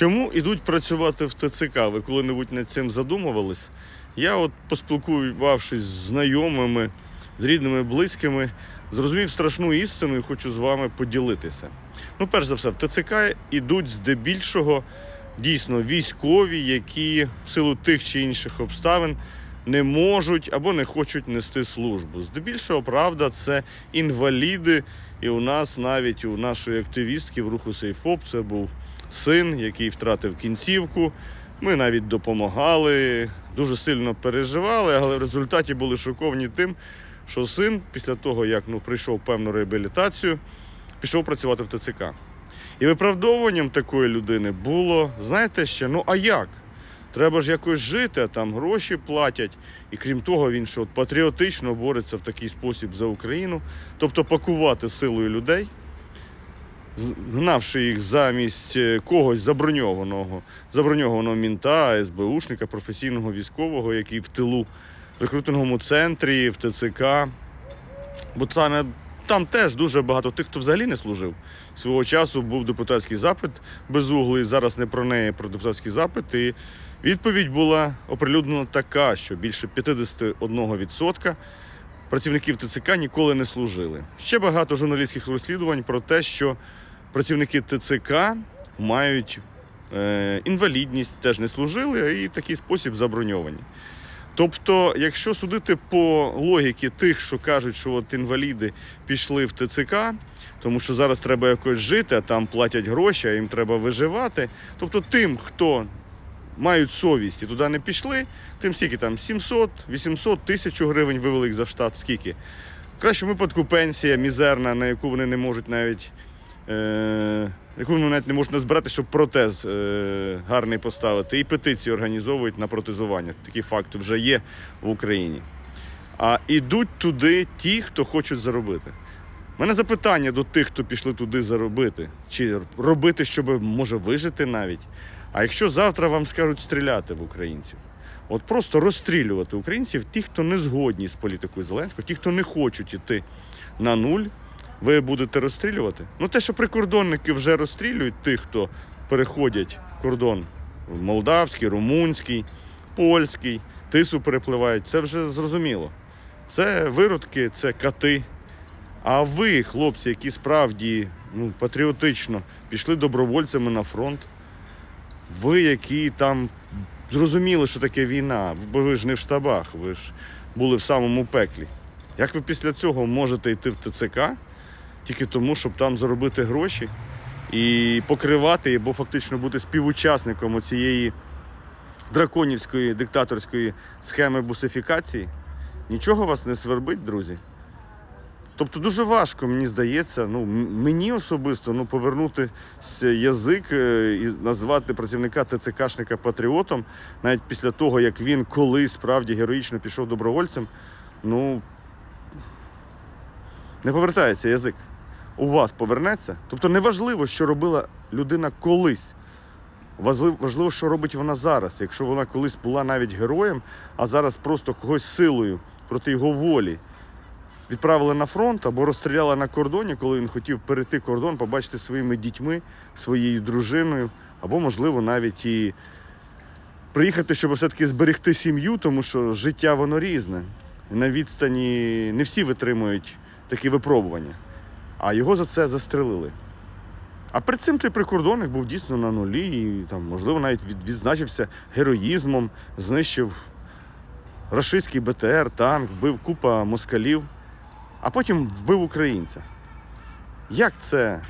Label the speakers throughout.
Speaker 1: Чому йдуть працювати в ТЦК? Ви коли-небудь над цим задумувались? Я от поспілкувавшись з знайомими, з рідними, близькими, зрозумів страшну істину і хочу з вами поділитися. Ну, перш за все, в ТЦК йдуть здебільшого дійсно військові, які в силу тих чи інших обставин не можуть або не хочуть нести службу. Здебільшого, правда, це інваліди. І у нас навіть у нашої активістки в руху Сейфоп це був син, який втратив кінцівку. Ми навіть допомагали, дуже сильно переживали, але в результаті були шоковані тим, що син, після того, як ну, прийшов певну реабілітацію, пішов працювати в ТЦК. І виправдовуванням такої людини було, знаєте ще, ну а як? Треба ж якось жити, а там гроші платять. І крім того, він що от патріотично бореться в такий спосіб за Україну, тобто пакувати силою людей, гнавши їх замість е, когось заброньованого, заброньованого мінта, СБУшника, професійного військового, який в тилу в рекрутинговому центрі, в ТЦК. Бо саме там теж дуже багато тих, хто взагалі не служив. Свого часу був депутатський запит безуглий, зараз не про неї, про депутатський запит. І відповідь була оприлюднена така, що більше 51% працівників ТЦК ніколи не служили. Ще багато журналістських розслідувань про те, що працівники ТЦК мають е, інвалідність, теж не служили і такий спосіб заброньовані. Тобто, якщо судити по логіці тих, що кажуть, що от інваліди пішли в ТЦК, тому що зараз треба якось жити, а там платять гроші, а їм треба виживати. Тобто тим, хто мають совість і туди не пішли, тим скільки там 700, 800, тисячу гривень вивели їх за штат, скільки. В кращому випадку пенсія мізерна, на яку вони не можуть навіть. Е, яку вони навіть не можуть назбирати, щоб протез е, гарний поставити. І петиції організовують на протезування. Такі факти вже є в Україні. А ідуть туди ті, хто хочуть заробити. У мене запитання до тих, хто пішли туди заробити, чи робити, щоб може вижити навіть. А якщо завтра вам скажуть стріляти в українців, от просто розстрілювати українців, ті, хто не згодні з політикою Зеленського, ті, хто не хочуть іти на нуль, ви будете розстрілювати? Ну те, що прикордонники вже розстрілюють тих, хто переходять кордон молдавський, румунський, польський, тису перепливають, це вже зрозуміло. Це виродки, це кати. А ви, хлопці, які справді ну, патріотично пішли добровольцями на фронт, ви, які там зрозуміли, що таке війна, бо ви ж не в штабах, ви ж були в самому пеклі. Як ви після цього можете йти в ТЦК тільки тому, щоб там заробити гроші і покривати, або фактично бути співучасником цієї драконівської диктаторської схеми бусифікації? Нічого вас не свербить, друзі. Тобто дуже важко, мені здається, ну мені особисто ну, повернути язик е, і назвати працівника ТЦКшника патріотом, навіть після того, як він колись справді героїчно пішов добровольцем. Ну не повертається язик. У вас повернеться. Тобто неважливо, що робила людина колись. Важливо, важливо, що робить вона зараз. Якщо вона колись була навіть героєм, а зараз просто когось силою проти його волі відправили на фронт або розстріляли на кордоні, коли він хотів перейти кордон, побачити своїми дітьми, своєю дружиною, або, можливо, навіть і приїхати, щоб все-таки зберегти сім'ю, тому що життя воно різне. На відстані не всі витримують такі випробування. А його за це застрелили. А перед цим той прикордонник був дійсно на нулі і там, можливо, навіть від- відзначився героїзмом, знищив рашистський БТР, танк, вбив купа москалів, а потім вбив українця. Як це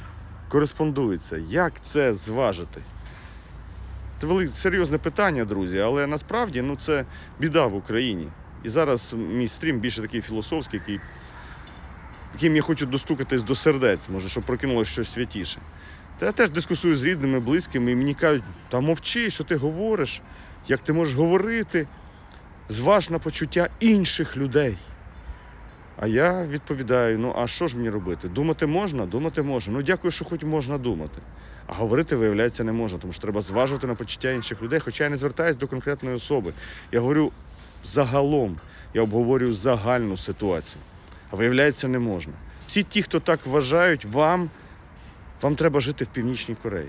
Speaker 1: кореспондується? Як це зважити? Це велике серйозне питання, друзі, але насправді ну, це біда в Україні. І зараз мій стрім більше такий філософський, який, яким я хочу достукатись до сердець, може, щоб прокинулося щось святіше. Та я теж дискусую з рідними, близькими, і мені кажуть, та мовчи, що ти говориш, як ти можеш говорити, зваж на почуття інших людей. А я відповідаю: ну а що ж мені робити? Думати можна? Думати можна. Ну дякую, що хоч можна думати. А говорити, виявляється, не можна, тому що треба зважувати на почуття інших людей, хоча я не звертаюся до конкретної особи. Я говорю загалом, я обговорюю загальну ситуацію. А виявляється, не можна. Всі ті, хто так вважають, вам, вам треба жити в Північній Кореї.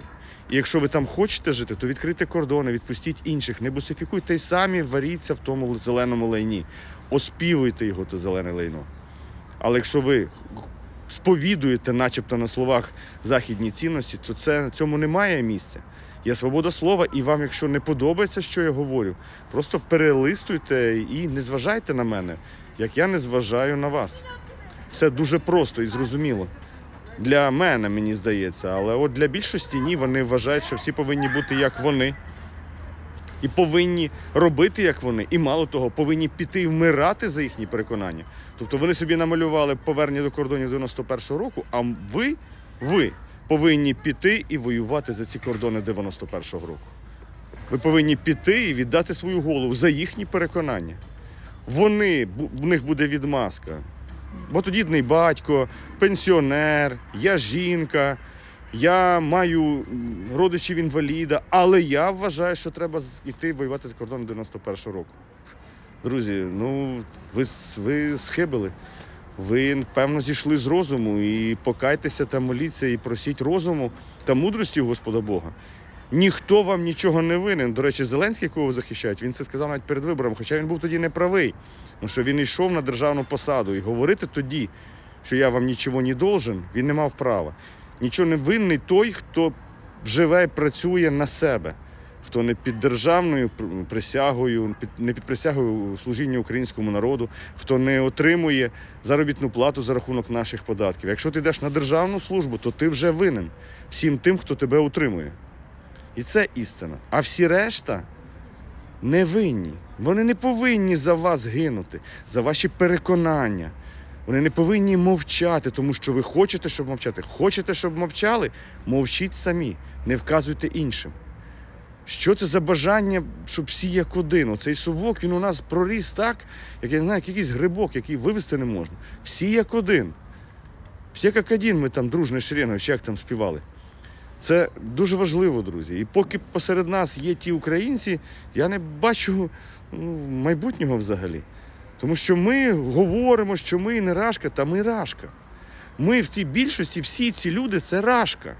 Speaker 1: І якщо ви там хочете жити, то відкрийте кордони, відпустіть інших, не бусифікуйте й самі варіться в тому зеленому лайні. Оспівуйте його, то зелене лайно. Але якщо ви сповідуєте, начебто на словах західні цінності, то це цьому немає місця. Є свобода слова, і вам, якщо не подобається, що я говорю, просто перелистуйте і не зважайте на мене, як я не зважаю на вас. Все дуже просто і зрозуміло. Для мене, мені здається, але от для більшості ні, вони вважають, що всі повинні бути як вони. І повинні робити, як вони, і мало того, повинні піти і вмирати за їхні переконання. Тобто вони собі намалювали повернення до кордонів 91-го року, а ви, ви повинні піти і воювати за ці кордони 91-го року. Ви повинні піти і віддати свою голову за їхні переконання. Вони, в них буде відмазка. Багатодітний батько, пенсіонер, я жінка, я маю родичів інваліда, але я вважаю, що треба йти воювати за кордоном 91-го року. Друзі, ну ви, ви схибили. Ви, певно, зійшли з розуму і покайтеся та моліться, і просіть розуму та мудрості Господа Бога. Ніхто вам нічого не винен. До речі, Зеленський, кого захищають, він це сказав навіть перед виборами, хоча він був тоді неправий. Тому що він йшов на державну посаду. І говорити тоді, що я вам нічого не должен, він не мав права. Нічого не винний той, хто живе і працює на себе, хто не під державною присягою, не під присягою служіння українському народу, хто не отримує заробітну плату за рахунок наших податків. Якщо ти йдеш на державну службу, то ти вже винен всім тим, хто тебе утримує. І це істина. А всі решта не винні. Вони не повинні за вас гинути, за ваші переконання. Вони не повинні мовчати, тому що ви хочете, щоб мовчати. Хочете, щоб мовчали? Мовчіть самі, не вказуйте іншим. Що це за бажання, щоб всі як один? Оцей совок він у нас проріс так, як я не знаю, як якийсь грибок, який вивезти не можна. Всі як один. Всі як один ми там дружно шеренго, чи як там співали. Це дуже важливо, друзі. І поки посеред нас є ті українці, я не бачу ну, майбутнього взагалі. Тому що ми говоримо, що ми не рашка, та ми рашка. Ми в тій більшості, всі ці люди це рашка.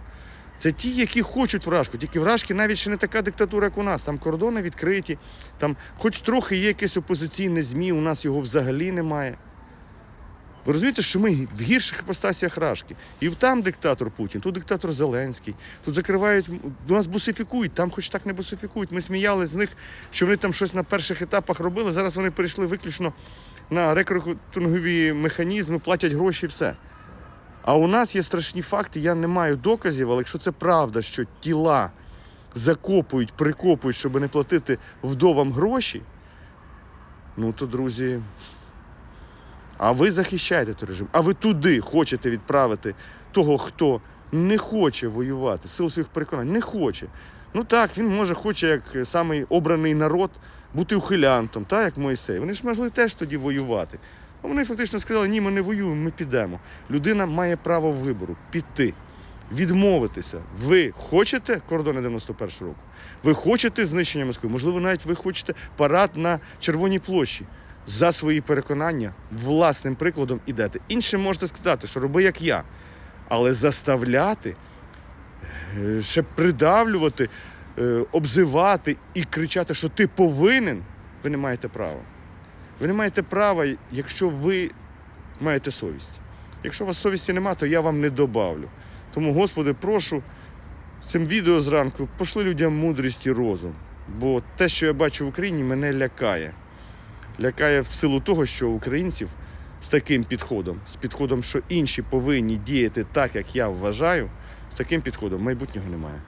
Speaker 1: Це ті, які хочуть в Рашку. Тільки в Рашки навіть ще не така диктатура, як у нас. Там кордони відкриті, там хоч трохи є якесь опозиційне ЗМІ, у нас його взагалі немає. Ви розумієте, що ми в гірших іпостасіях Рашки. І там диктатор Путін, тут диктатор Зеленський, тут закривають, нас бусифікують, там хоч так не бусифікують. Ми сміялись з них, що вони там щось на перших етапах робили. Зараз вони перейшли виключно на рекрутингові механізми, платять гроші і все. А у нас є страшні факти, я не маю доказів, але якщо це правда, що тіла закопують, прикопують, щоб не платити вдовам гроші, ну то, друзі, а ви захищаєте той режим, а ви туди хочете відправити того, хто не хоче воювати, сил своїх переконань, не хоче. Ну так, він може хоче, як самий обраний народ, бути ухилянтом, так, як Мойсей. Вони ж могли теж тоді воювати. А вони фактично сказали, ні, ми не воюємо, ми підемо. Людина має право вибору піти, відмовитися. Ви хочете кордони 91 року? Ви хочете знищення Москви? Можливо, навіть ви хочете парад на Червоній площі. За свої переконання власним прикладом ідете. Іншим можете сказати, що роби як я. Але заставляти, е, ще придавлювати, е, обзивати і кричати, що ти повинен, ви не маєте права. Ви не маєте права, якщо ви маєте совість. Якщо у вас совісті немає, то я вам не добавлю. Тому, Господи, прошу цим відео зранку пошли людям мудрість і розум. Бо те, що я бачу в Україні, мене лякає. Лякає в силу того, що українців з таким підходом, з підходом, що інші повинні діяти так, як я вважаю, з таким підходом майбутнього немає.